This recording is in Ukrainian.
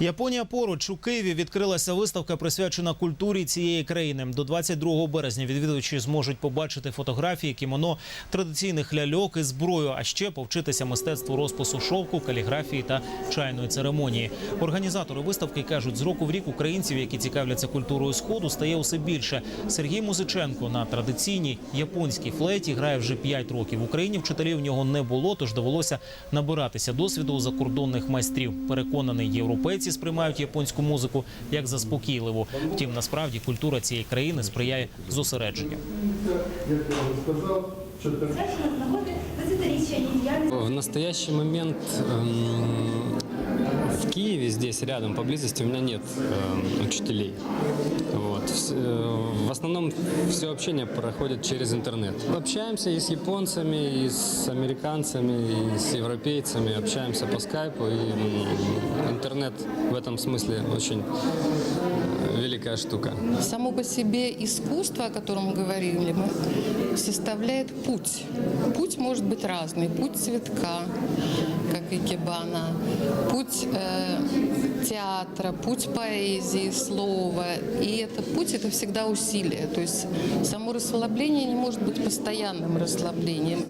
Японія поруч у Києві відкрилася виставка, присвячена культурі цієї країни. До 22 березня відвідувачі зможуть побачити фотографії, кімоно, традиційних ляльок і зброю, а ще повчитися мистецтву розпису шовку, каліграфії та чайної церемонії. Організатори виставки кажуть, з року в рік українців, які цікавляться культурою сходу, стає усе більше. Сергій Музиченко на традиційній японській флейті грає вже 5 років. В Україні вчителів в нього не було, тож довелося набиратися досвіду у закордонних майстрів. Переконаний, європейці сприймають японську музику як заспокійливу. Втім, насправді культура цієї країни сприяє зосередженню. В нагоді 20-річчя її діяльності. В настоящий момент в Киеве, здесь рядом, поблизости, у меня нет учителей. Вот. Вс- э, В основном все общение проходит через интернет. Общаемся и с японцами, и с американцами, и с европейцами. Общаемся по скайпу. И м, интернет в этом смысле очень э, великая штука. Само по себе искусство, о котором говорили мы, составляет путь. Путь может быть разный. Путь цветка, как и кебана, путь э, театра, путь поэзии, слова. И это путь – это всегда усилие. То есть само расслабление не может быть постоянным расслаблением.